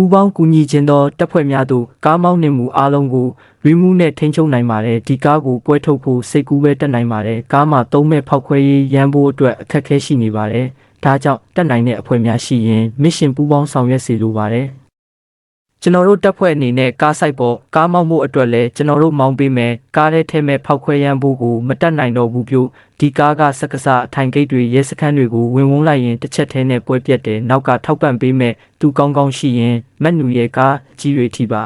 ပူးပေါင်းကူညီခြင်းသောတပ်ဖွဲ့များသို့ကားမောင်းနှင်မှုအားလုံးကိုရီမူးနဲ့ထိန်းချုပ်နိုင်ပါတယ်ဒီကားကိုပွဲထုတ်ဖို့စိတ်ကူးပဲတက်နိုင်ပါတယ်ကားမှာသုံးမဲ့ဖောက်ခွဲရေးရန်ဖို့အတွက်အခက်အခဲရှိနေပါတယ်ဒါကြောင့်တက်နိုင်တဲ့အဖွဲ့များရှိရင်မစ်ရှင်ပူးပေါင်းဆောင်ရွက်စေလိုပါတယ် ကျွန်တော်တို့တပ်ဖွဲ့အနေနဲ့ကားဆိုင်ပေါ်ကားမောင်းဖို့အတွက်လည်းကျွန်တော်တို့မောင်းပေးမယ်ကားထဲထဲမဲ့ဖောက်ခွဲရန်ဖို့ကိုမတက်နိုင်တော့ဘူးပြို့ဒီကားကစက္ကစအထိုင်ဂိတ်တွေရဲစခန်းတွေကိုဝင်ဝန်းလိုက်ရင်တစ်ချက်ထဲနဲ့ပွဲပြတ်တယ်နောက်ကထောက်ပံ့ပေးမယ်သူကောင်းကောင်းရှိရင်မက်နူရဲ့ကားအကြီးတွေထိပါ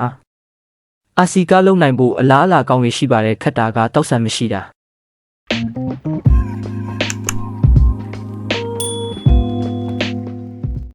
အာစီကားလုံနိုင်ဖို့အလားအလာကောင်းရရှိပါတယ်ခက်တာကတောက်ဆန်မရှိတာ